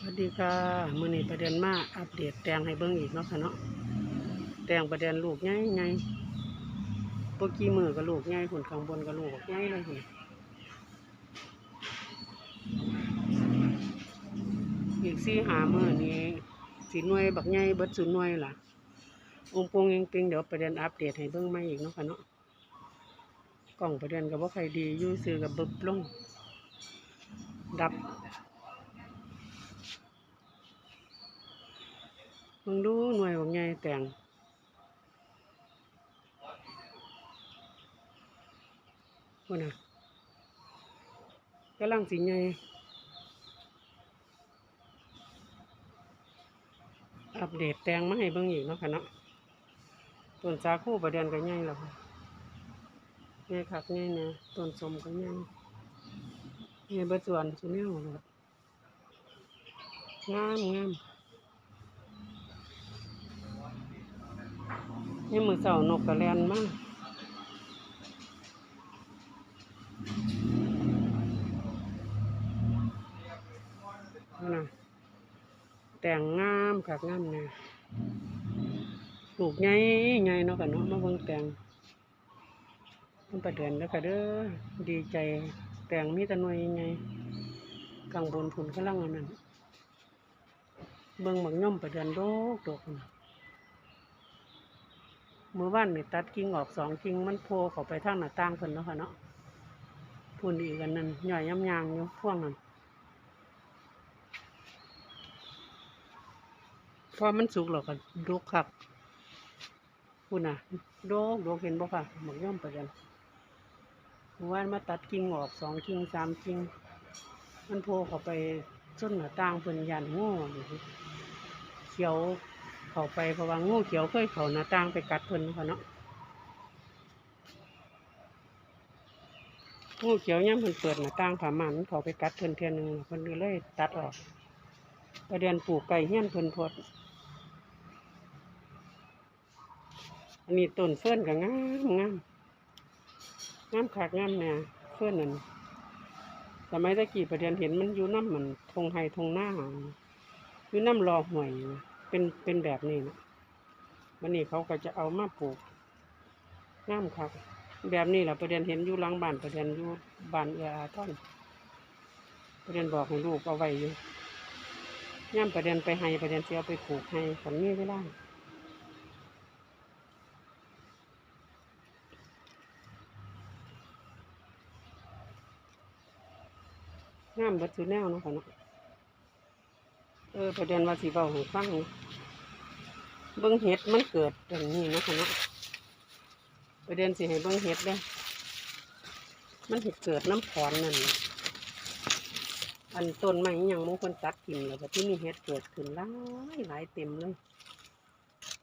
สวัสดีค่ะมือนี้ประเด็นมาอัปเดตแตงให้เบิ่งอีกเนาะค่ะเนาะแตงประเด็นลูกใหญ่ใหญ่ปกี้มือกับลูกใหญ่หุ่นข้างบนกับลูกใหญ่เลยหุ่นอีกสี่หามือนี้สีน่วยบักใหญ่เบิดสุหน่วยล่ะองค์ปงเองปิงเดี๋ยวประเด็นอัปเดตให้เบิ่งใหม่อีกเนาะค่ะเนาะกล่องประเด็นกับว่าใครดียู่ซื้อกับเบิบลงดับ มึงดูหน่วยของไงแต่งว่าน่ะกำลังสิไงอัปเดตแตงมาให้เบิ่งอีกเนาะค่ะเนาะต้นสาคูประเด็นก็ไงแล้วค่ะไงคักไงเนี่ยต้นสมก็ไงไงเบิดส่วนสุดแนวหมดงามงาม นี่มือเสานกกระแลนมากนะแต่งงามคักงามเนี่ยปลูกใหญ่ใหญ่เนาะกันเนาะมาเบิ่งแต่งมันประเดือนแล้วค่ะเด้อดีใจแต่งมีตะนวยใหญ่กลางบนผุนกำลังอันนั้นเบิ่งหมักย่อมประเดือนโดกโดกนะ มือว่านนี่ตัดกิ่งออกสองกิ่งมันโผล่เข้าไปทางหน้าต่างเพิ่นเนาะค่ะเนาะพุ่นอีกอันนั้นย่อยย้ำยางอยู่พ่วงนั้นพอมันสุกแล้วก็ดกคักพุ่นน่ะโดกโดกเห็นบ่ค่ะหมกย่อมไปกันมือว่านมาตัดกิ่งออกสองกิ่งสามกิ่งมันโผล่เข้าไปจนหน้าต่างเพิ่นยันงูเขียว เข้าไปเพราะว่างูเขียวเคยเข้าหน้าต่างไปกัดเพิ่นเขาเนาะงูเขียวย่ำเพิ่นเปิดหน้าต่างผ่ามันเขาไปกัดเพิ่นเทียนหนึ่งเพิ่นก็เลยตัดออกประเด็นปลูกไก่เฮี้ยนเพิ่นพดอันนี้ต้นเฟิ่อนก็งามงามงามขากงามแน่เฟิ่อนนั่นสมัยตะกี้ประเด็นเห็นมันอยู่น้ำเหมันทงไฮทงหน้าอยู่น้ำรอห่วยนะ เป็นเป็นแบบนี้นะวันนี้เขาก็จะเอามาปลูกงามครับ แบบนี้แหละประเด็นเห็นอยู่หลังบ้านประเด็นอยู่บ้านเอืออาท่อนประเด็นบอกให้ลูกเอาไว้อยู่ย่ามประเด็นไปให้ประเด็นเสียไปปลูกให้ขันนี้เวลาง่ามเบิดสุดแนวเนาะค่ะเนาะ ออประเด็นว่าสีเบาของฟังเบิ้งเห็ดมันเกิดอย่างนี้นะคะเนาะประเด็นสิให้เบิ้งเห็ดเด้อมันเห็ดเกิดน้ำขอนนั่นอันต้นไม้ย่างมงคลตัดกินแล้วก็ที่นี่เห็ดเกิดขึ้นหลายหลายเต็มเลย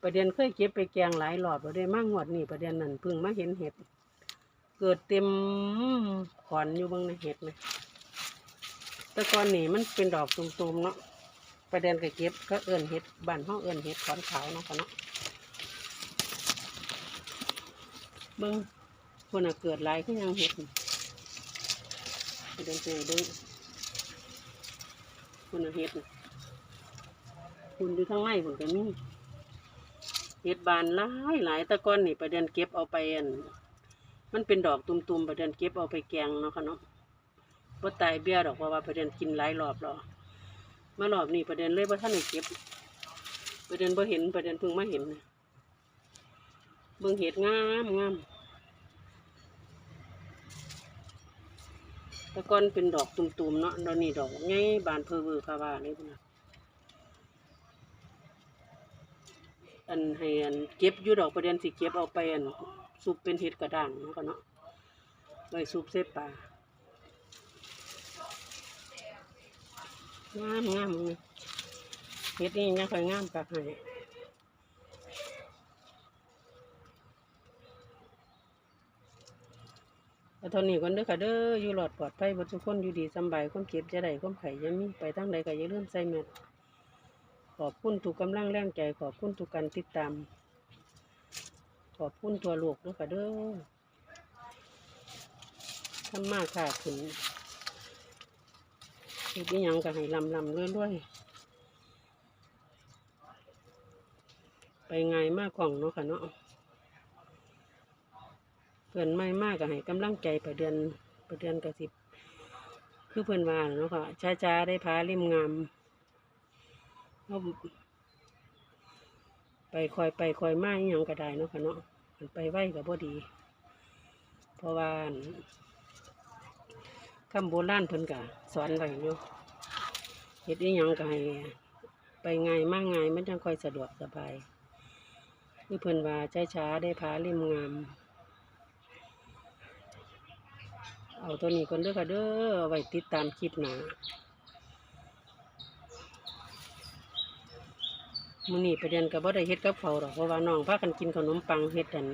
ประเด็นเคยเก็บไปแกงหลายหลอดประเด็นมากงวดนี่ประเด็นนั่นพิ่งมาเห็นเห็ด เกิดเต็มขอนอยู่เบางในเห็ดนะแต่ก่อนนี่มันเป็นดอกตุ่มๆเนาะ ประเด็นก็เก็บก็เอิ้นเห็ดบ้านห้องเอิ้นเห็ดขอนขาวเนาะค่ะเนาะเบิ้งคนน่ะเกิดลายขึ้นยังเห็ดประเด็นเจอเบิ้งคนน่ะเห็ดคุณอยู่ทั้งไร่ผมก็มีเห็ดบานหลายหลายตะก้อนนี่ประเด็นเก็บเอาไปอันมันเป็นดอกตุ่มๆประเด็นเก็บเอาไปแกงเนาะค่ะเนาะบ่ตายเบี้ยดอกเพราะว่าประเด็นกินหลายรอบแล้ว มารอบนี้ประเด็นเลยว่าท่านเก็บ ประเด็นบ่เห็นประเด็นเพิ่งมาเห็นนะเบิ่งเห็ดงามงามต่ก่อนเป็นดอกตุ่มๆเนาะตอนนี้ดอกไงบานเพอเวอร์คาวาเลยพนะอันให้อันเก็บอยู่ดอกประเด็นสิเก็บเอาไปอันซุปเป็นเห็ดกระด้างเนาะก็เนาะไว้ซุปเส้ปลา งามงามเฮ็ดนี่ยังค่อยงามกักให้แต่ตอนนี้ก่อนเด้อค่ะเด้ออยู่หลอดปลอดภัยบทุกคนอยู่ดีสบายความเก็บจะได้ความไข่จะมีไปทางใดก็อย่าลืมใส่แมสขอบคุณทุกกำลังแรงใจ ขอบคุณทุกการติดตาม ขอบคุณตัวลูกเด้อค่ะเด้อทำมากค่ะขึ้น เฮ็ดยังก็ให้ลำลำเรื่อยๆ ไปไงมากของเนาะค่ะเนาะเพื่อนไม่มากก็ให้กำลังใจไปเดือนไปเดือนกับสิบคือเพื่อนว่าเนาะค่ะช้าๆ ได้พาเล่มงามเราไปคอยไปคอยมาอยังก็ได้เนาะค่ะเนาะมันไปไหวกับพอดี เพราะว่า คำโบราณเพิ่นก็สอนไว้อยู่เฮ็ดอีหยังก็ให้ไปง่ายมากง่ายมันจังค่อยสะดวกสบายคือเพิ่นว่าใจช้าได้พาริมงาม เอาตัวนี้ก่อนเด้อค่ะเด้อเอาไว้ติดตามคลิปหน้ามื้อนี้ประเด็นก็บ่ได้เฮ็ดกับเขาวดอกเพราะว่าน้องพากันกินขนมปังเฮ็ดอัน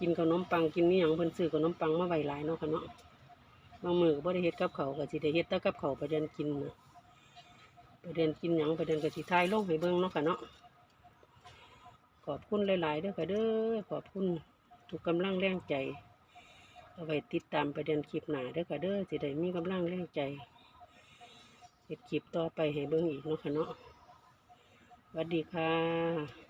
กินขนมปังกินนี่หยังเพิ่นซื้อขนมปังมาไว้หลายเนาะค่ะเนาะบางมือก็บ่ได้เฮ็ดกับเขาวก็สิได้เฮ็ดแต่กับเขาประเด็นกินนะประเด็นกินหยังประเด็นก็สิถ่ายลงให้เบิ่งเนาะค่ะเนาะขอบคุณหลายๆเด้อค่ะเด้อขอบคุณทุกกำลังแรงใจเอาไว้ติดตามประเด็นคลิปหน้าเด้อค่ะเด้อสิได้มีกำลังแรงใจเฮ็ดคลิปต่อไปให้เบิ่งอีกเนาะค่ะเนาะสวัสดีค่ะ